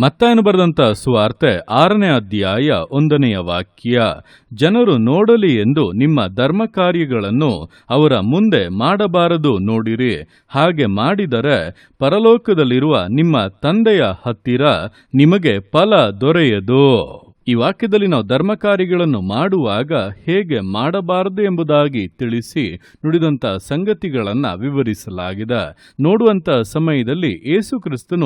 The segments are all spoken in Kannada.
ಮತ್ತಾಯನು ಬರೆದಂತ ಸುವಾರ್ತೆ ಆರನೇ ಅಧ್ಯಾಯ ಒಂದನೆಯ ವಾಕ್ಯ, ಜನರು ನೋಡಲಿ ಎಂದು ನಿಮ್ಮ ಧರ್ಮ ಕಾರ್ಯಗಳನ್ನು ಅವರ ಮುಂದೆ ಮಾಡಬಾರದು ನೋಡಿರಿ. ಹಾಗೆ ಮಾಡಿದರೆ ಪರಲೋಕದಲ್ಲಿರುವ ನಿಮ್ಮ ತಂದೆಯ ಹತ್ತಿರ ನಿಮಗೆ ಫಲ ದೊರೆಯದು. ಈ ವಾಕ್ಯದಲ್ಲಿ ನಾವು ಧರ್ಮಕಾರಿಗಳನ್ನು ಮಾಡುವಾಗ ಹೇಗೆ ಮಾಡಬಾರದು ಎಂಬುದಾಗಿ ತಿಳಿಸಿ ನುಡಿದಂಥ ಸಂಗತಿಗಳನ್ನು ವಿವರಿಸಲಾಗಿದೆ. ನೋಡುವಂಥ ಸಮಯದಲ್ಲಿ ಏಸು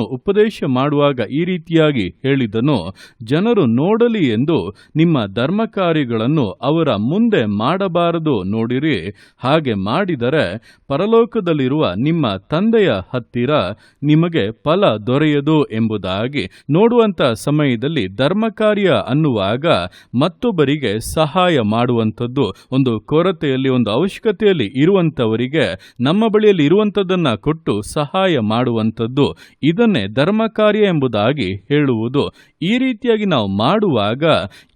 ಉಪದೇಶ ಮಾಡುವಾಗ ಈ ರೀತಿಯಾಗಿ ಹೇಳಿದನು, ಜನರು ನೋಡಲಿ ಎಂದು ನಿಮ್ಮ ಧರ್ಮಕಾರಿಗಳನ್ನು ಅವರ ಮುಂದೆ ಮಾಡಬಾರದು ನೋಡಿರಿ. ಹಾಗೆ ಮಾಡಿದರೆ ಪರಲೋಕದಲ್ಲಿರುವ ನಿಮ್ಮ ತಂದೆಯ ಹತ್ತಿರ ನಿಮಗೆ ಫಲ ದೊರೆಯದು ಎಂಬುದಾಗಿ. ನೋಡುವಂಥ ಸಮಯದಲ್ಲಿ ಧರ್ಮ ಕಾರ್ಯ ಅನ್ನುವಾಗ ಮತ್ತೊಬ್ಬರಿಗೆ ಸಹಾಯ ಮಾಡುವಂಥದ್ದು ಒಂದು ಕೊರತೆಯಲ್ಲಿ, ಒಂದು ಅವಶ್ಯಕತೆಯಲ್ಲಿ ಇರುವಂಥವರಿಗೆ ನಮ್ಮ ಬಳಿಯಲ್ಲಿ ಇರುವಂಥದ್ದನ್ನು ಕೊಟ್ಟು ಸಹಾಯ ಮಾಡುವಂಥದ್ದು. ಇದನ್ನೇ ಧರ್ಮ ಕಾರ್ಯ ಎಂಬುದಾಗಿ ಹೇಳುವುದು. ಈ ರೀತಿಯಾಗಿ ನಾವು ಮಾಡುವಾಗ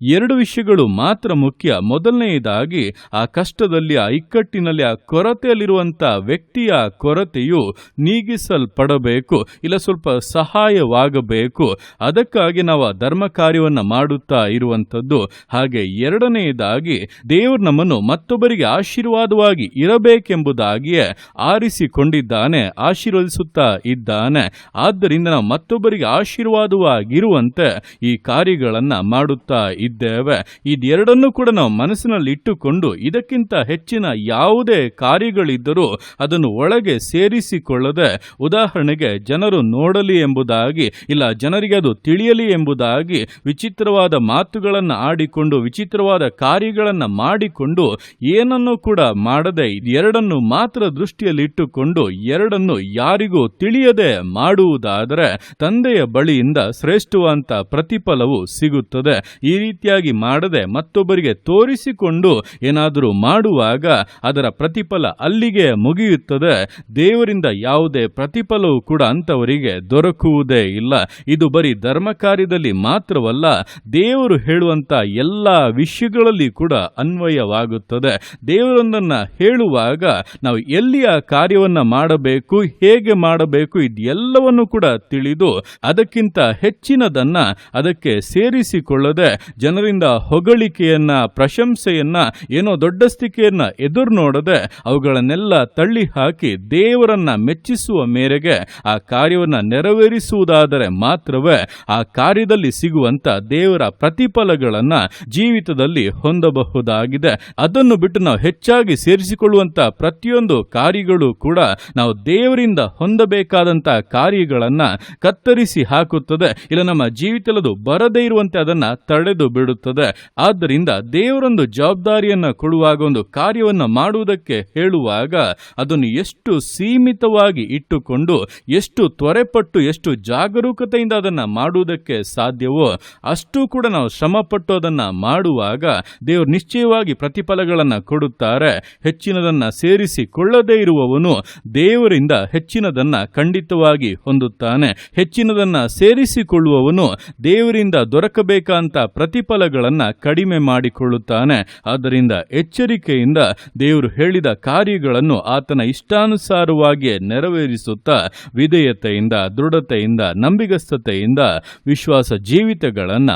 ಎರಡು ವಿಷಯಗಳು ಮಾತ್ರ ಮುಖ್ಯ. ಮೊದಲನೆಯದಾಗಿ ಆ ಕಷ್ಟದಲ್ಲಿ, ಆ ಇಕ್ಕಟ್ಟಿನಲ್ಲಿ, ಆ ಕೊರತೆಯಲ್ಲಿರುವಂಥ ವ್ಯಕ್ತಿಯ ಕೊರತೆಯು ನೀಗಿಸಲ್ಪಡಬೇಕು, ಇಲ್ಲ ಸ್ವಲ್ಪ ಸಹಾಯವಾಗಬೇಕು. ಅದಕ್ಕಾಗಿ ನಾವು ಆ ಧರ್ಮ ಕಾರ್ಯವನ್ನು ಮಾಡುತ್ತಾ ಇರುವಂಥದ್ದು. ಹಾಗೆ ಎರಡನೆಯದಾಗಿ, ದೇವರು ನಮ್ಮನ್ನು ಮತ್ತೊಬ್ಬರಿಗೆ ಆಶೀರ್ವಾದವಾಗಿ ಇರಬೇಕೆಂಬುದಾಗಿಯೇ ಆರಿಸಿಕೊಂಡಿದ್ದಾನೆ, ಆಶೀರ್ವದಿಸುತ್ತಾ ಇದ್ದಾನೆ. ಆದ್ದರಿಂದ ನಾವು ಮತ್ತೊಬ್ಬರಿಗೆ ಆಶೀರ್ವಾದವಾಗಿರುವಂತೆ ಈ ಕಾರ್ಯಗಳನ್ನು ಮಾಡುತ್ತಾ ಇದ್ದೇವೆ. ಇದೆರಡನ್ನೂ ಕೂಡ ನಾವು ಮನಸ್ಸಿನಲ್ಲಿ ಇಟ್ಟುಕೊಂಡು, ಇದಕ್ಕಿಂತ ಹೆಚ್ಚಿನ ಯಾವುದೇ ಕಾರ್ಯಗಳಿದ್ದರೂ ಅದನ್ನು ಒಳಗೆ ಸೇರಿಸಿಕೊಳ್ಳದೆ, ಉದಾಹರಣೆಗೆ ಜನರು ನೋಡಲಿ ಎಂಬುದಾಗಿ, ಇಲ್ಲ ಜನರಿಗೆ ಅದು ತಿಳಿಯಲಿ ಎಂಬುದಾಗಿ ವಿಚಿತ್ರವಾದ ಮಾತುಗಳನ್ನು ಆಡಿಕೊಂಡು, ವಿಚಿತ್ರವಾದ ಕಾರ್ಯಗಳನ್ನು ಮಾಡಿಕೊಂಡು, ಏನನ್ನೂ ಕೂಡ ಮಾಡದೆ ಎರಡನ್ನು ಮಾತ್ರ ದೃಷ್ಟಿಯಲ್ಲಿಟ್ಟುಕೊಂಡು, ಎರಡನ್ನು ಯಾರಿಗೂ ತಿಳಿಯದೆ ಮಾಡುವುದಾದರೆ ತಂದೆಯ ಬಳಿಯಿಂದ ಶ್ರೇಷ್ಠವಂತ ಪ್ರತಿಫಲವು ಸಿಗುತ್ತದೆ. ಈ ರೀತಿಯಾಗಿ ಮಾಡದೆ ಮತ್ತೊಬ್ಬರಿಗೆ ತೋರಿಸಿಕೊಂಡು ಏನಾದರೂ ಮಾಡುವಾಗ ಅದರ ಪ್ರತಿಫಲ ಅಲ್ಲಿಗೆ ಮುಗಿಯುತ್ತದೆ. ದೇವರಿಂದ ಯಾವುದೇ ಪ್ರತಿಫಲವೂ ಕೂಡ ಅಂಥವರಿಗೆ ದೊರಕುವುದೇ ಇಲ್ಲ. ಇದು ಬರೀ ಧರ್ಮ ಕಾರ್ಯದಲ್ಲಿ ಮಾತ್ರವಲ್ಲ ದೇವರು ಹೇಳುವಂತ ಎಲ್ಲ ವಿಷಯಗಳಲ್ಲಿ ಕೂಡ ಅನ್ವಯವಾಗುತ್ತದೆ. ದೇವರೊಂದನ್ನು ಹೇಳುವಾಗ ನಾವು ಎಲ್ಲಿಯ ಕಾರ್ಯವನ್ನ ಮಾಡಬೇಕು, ಹೇಗೆ ಮಾಡಬೇಕು ಇದೆಲ್ಲವನ್ನು ಕೂಡ ತಿಳಿದು ಅದಕ್ಕಿಂತ ಹೆಚ್ಚಿನದನ್ನ ಅದಕ್ಕೆ ಸೇರಿಸಿಕೊಳ್ಳದೆ ಜನರಿಂದ ಹೊಗಳಿಕೆಯನ್ನ, ಪ್ರಶಂಸೆಯನ್ನ, ಏನೋ ದೊಡ್ಡಸ್ತಿಕೆಯನ್ನ ಎದುರು ನೋಡದೆ ಅವುಗಳನ್ನೆಲ್ಲ ತಳ್ಳಿ ಹಾಕಿ ದೇವರನ್ನ ಮೆಚ್ಚಿಸುವ ಮೇರೆಗೆ ಆ ಕಾರ್ಯವನ್ನ ನೆರವೇರಿಸುವುದಾದರೆ ಮಾತ್ರವೇ ಆ ಕಾರ್ಯದಲ್ಲಿ ಸಿಗುವಂಥ ದೇವರ ಪ್ರತಿಫಲಗಳನ್ನ ಜೀವಿತದಲ್ಲಿ ಹೊಂದಬಹುದಾಗಿದೆ. ಅದನ್ನು ಬಿಟ್ಟು ನಾವು ಹೆಚ್ಚಾಗಿ ಸೇರಿಸಿಕೊಳ್ಳುವಂತ ಪ್ರತಿಯೊಂದು ಕಾರ್ಯಗಳು ಕೂಡ ನಾವು ದೇವರಿಂದ ಹೊಂದಬೇಕಾದಂತ ಕಾರ್ಯಗಳನ್ನ ಕತ್ತರಿಸಿ ಹಾಕುತ್ತದೆ. ಇಲ್ಲ, ನಮ್ಮ ಜೀವಿತಲದು ಬರದೇ ಇರುವಂತೆ ಅದನ್ನ ತಡೆದು ಬಿಡುತ್ತದೆ. ಆದ್ದರಿಂದ ದೇವರೊಂದು ಜವಾಬ್ದಾರಿಯನ್ನ ಕೊಡುವಾಗ, ಒಂದು ಕಾರ್ಯವನ್ನು ಮಾಡುವುದಕ್ಕೆ ಹೇಳುವಾಗ ಅದನ್ನು ಎಷ್ಟು ಸೀಮಿತವಾಗಿ ಇಟ್ಟುಕೊಂಡು, ಎಷ್ಟು ತ್ವರೆಪಟ್ಟು, ಎಷ್ಟು ಜಾಗರೂಕತೆಯಿಂದ ಅದನ್ನ ಮಾಡುವುದಕ್ಕೆ ಸಾಧ್ಯವೋ ಅಷ್ಟು ಕೂಡ ನಾವು ಶ್ರಮಪಟ್ಟು ಅದನ್ನು ಮಾಡುವಾಗ ದೇವರು ನಿಶ್ಚಯವಾಗಿ ಪ್ರತಿಫಲಗಳನ್ನು ಕೊಡುತ್ತಾರೆ, ಹೆಚ್ಚಿನದನ್ನು ಸೇರಿಸಿಕೊಳ್ಳದೇ ಇರುವವನು ದೇವರಿಂದ ಹೆಚ್ಚಿನದನ್ನ ಖಂಡಿತವಾಗಿ ಹೊಂದುತ್ತಾನೆ. ಹೆಚ್ಚಿನದನ್ನ ಸೇರಿಸಿಕೊಳ್ಳುವವನು ದೇವರಿಂದ ದೊರಕಬೇಕಂತ ಪ್ರತಿಫಲಗಳನ್ನು ಕಡಿಮೆ ಮಾಡಿಕೊಳ್ಳುತ್ತಾನೆ. ಆದ್ದರಿಂದ ಎಚ್ಚರಿಕೆಯಿಂದ ದೇವರು ಹೇಳಿದ ಕಾರ್ಯಗಳನ್ನು ಆತನ ಇಷ್ಟಾನುಸಾರವಾಗಿಯೇ ನೆರವೇರಿಸುತ್ತಾ ವಿಧೇಯತೆಯಿಂದ, ದೃಢತೆಯಿಂದ, ನಂಬಿಗಸ್ತತೆಯಿಂದ ವಿಶ್ವಾಸ ಜೀವಿತಗಳನ್ನು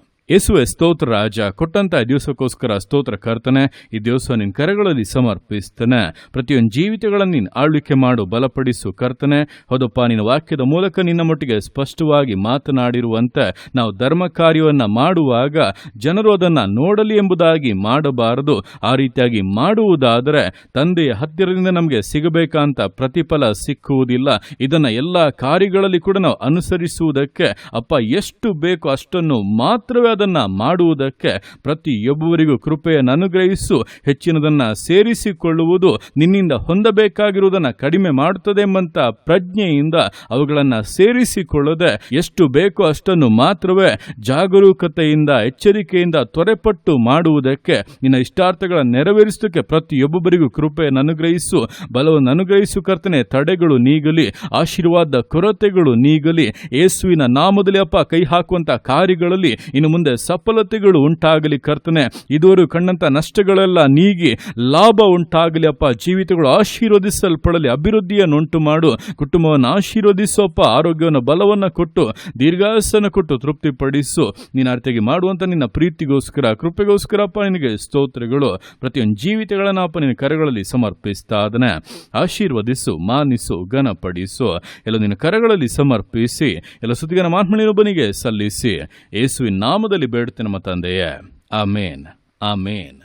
ಯೇಸುವೆ, ಸ್ತೋತ್ರ ರಾಜ, ಕೊಟ್ಟಂತ ದಿವಸಕ್ಕೋಸ್ಕರ ಸ್ತೋತ್ರ ಕರ್ತನೆ, ಈ ದಿವಸ ನಿನ್ನ ಕರೆಗಳಲ್ಲಿ ಸಮರ್ಪಿಸ್ತಾನೆ. ಪ್ರತಿಯೊಂದು ಜೀವಿತಗಳನ್ನು ನೀನು ಆಳ್ವಿಕೆ ಮಾಡು, ಬಲಪಡಿಸು ಕರ್ತನೆ. ಹೌದಪ್ಪ, ನಿನ್ನ ವಾಕ್ಯದ ಮೂಲಕ ನಿನ್ನ ಮಟ್ಟಿಗೆ ಸ್ಪಷ್ಟವಾಗಿ ಮಾತನಾಡಿರುವಂತೆ ನಾವು ಧರ್ಮ ಕಾರ್ಯವನ್ನು ಮಾಡುವಾಗ ಜನರು ಅದನ್ನು ನೋಡಲಿ ಎಂಬುದಾಗಿ ಮಾಡಬಾರದು. ಆ ರೀತಿಯಾಗಿ ಮಾಡುವುದಾದರೆ ತಂದೆಯ ಹತ್ತಿರದಿಂದ ನಮಗೆ ಸಿಗಬೇಕಂತ ಪ್ರತಿಫಲ ಸಿಕ್ಕುವುದಿಲ್ಲ. ಇದನ್ನು ಎಲ್ಲ ಕಾರ್ಯಗಳಲ್ಲಿ ಕೂಡ ನಾವು ಅನುಸರಿಸುವುದಕ್ಕೆ ಅಪ್ಪ ಎಷ್ಟು ಬೇಕೋ ಅಷ್ಟನ್ನು ಮಾತ್ರವೇ ಅದನ್ನ ಮಾಡುವುದಕ್ಕೆ ಪ್ರತಿಯೊಬ್ಬರಿಗೂ ಕೃಪೆಯನ್ನು ಅನುಗ್ರಹಿಸು ಹೆಚ್ಚಿನದನ್ನ ಸೇರಿಸಿಕೊಳ್ಳುವುದು ನಿನ್ನಿಂದ ಹೊಂದಬೇಕಾಗಿರುವುದನ್ನ ಕಡಿಮೆ ಮಾಡುತ್ತದೆ ಎಂಬಂತ ಪ್ರಜ್ಞೆಯಿಂದ ಅವುಗಳನ್ನು ಸೇರಿಸಿಕೊಳ್ಳದೆ ಎಷ್ಟು ಬೇಕೋ ಅಷ್ಟನ್ನು ಮಾತ್ರವೇ ಜಾಗರೂಕತೆಯಿಂದ, ಎಚ್ಚರಿಕೆಯಿಂದ ತ್ವರೆಪಟ್ಟು ಮಾಡುವುದಕ್ಕೆ ನಿನ್ನ ಇಷ್ಟಾರ್ಥಗಳ ನೆರವೇರಿಸುವುದಕ್ಕೆ ಪ್ರತಿಯೊಬ್ಬರಿಗೂ ಕೃಪೆಯನ್ನು ಅನುಗ್ರಹಿಸು ಬಲವನ್ನು ಅನುಗ್ರಹಿಸು ಕರ್ತನೆ, ತಡೆಗಳು ನೀಗಲಿ, ಆಶೀರ್ವಾದ ಕೊರತೆಗಳು ನೀಗಲಿ. ಯೇಸುವಿನ ನಾಮದಲ್ಲಿ ಅಪ್ಪ ಕೈ ಹಾಕುವಂತ ಕಾರ್ಯಗಳಲ್ಲಿ ಇನ್ನು ಮುಂದೆ ಸಫಲತೆಗಳು ಉಂಟಾಗಲಿ ಕರ್ತನೆ. ಇದುವರೆಗೂ ಕಂಡಂತ ನಷ್ಟಗಳೆಲ್ಲ ನೀಗಿ ಲಾಭ ಉಂಟಾಗಲಿ ಅಪ್ಪ. ಜೀವಿತಗಳು ಆಶೀರ್ವದಿಸಲ್ಪಡಲಿ, ಅಭಿವೃದ್ಧಿಯನ್ನು ಉಂಟು ಮಾಡು ಕುಟುಂಬವನ್ನು ಆಶೀರ್ವದಿಸೋಪ್ಪ, ಆರೋಗ್ಯವನ್ನು, ಬಲವನ್ನು ಕೊಟ್ಟು, ದೀರ್ಘಾಸನ ಕೊಟ್ಟು ತೃಪ್ತಿಪಡಿಸು. ನೀನು ಅರ್ಥಿಗೆ ಮಾಡುವಂತ ನಿನ್ನ ಪ್ರೀತಿಗೋಸ್ಕರ ಕೃಪೆಗೋಸ್ಕರಪ್ಪ ನಿನಗೆ ಸ್ತೋತ್ರಗಳು. ಪ್ರತಿಯೊಂದು ಜೀವಿತಗಳನ್ನು ಅಪ್ಪ ನಿನ್ನ ಕರೆಗಳಲ್ಲಿ ಸಮರ್ಪಿಸ್ತಾ ಅದನ್ನ ಆಶೀರ್ವದಿಸು, ಮಾನಿಸು, ಘನಪಡಿಸು. ಎಲ್ಲ ನಿನ್ನ ಕರೆಗಳಲ್ಲಿ ಸಮರ್ಪಿಸಿ, ಎಲ್ಲ ಸುದ್ದಿಗನ ಮಾತ್ಮಳಿಯೊಬ್ಬನಿಗೆ ಸಲ್ಲಿಸಿ. ಯೇಸುವಿನ ನಾಮದಲ್ಲಿ ಬೇಡುತ್ತೇನೆ ನಮ್ಮ ತಂದೆಯೇ. ಆಮೇನ್. ಆಮೇನ್.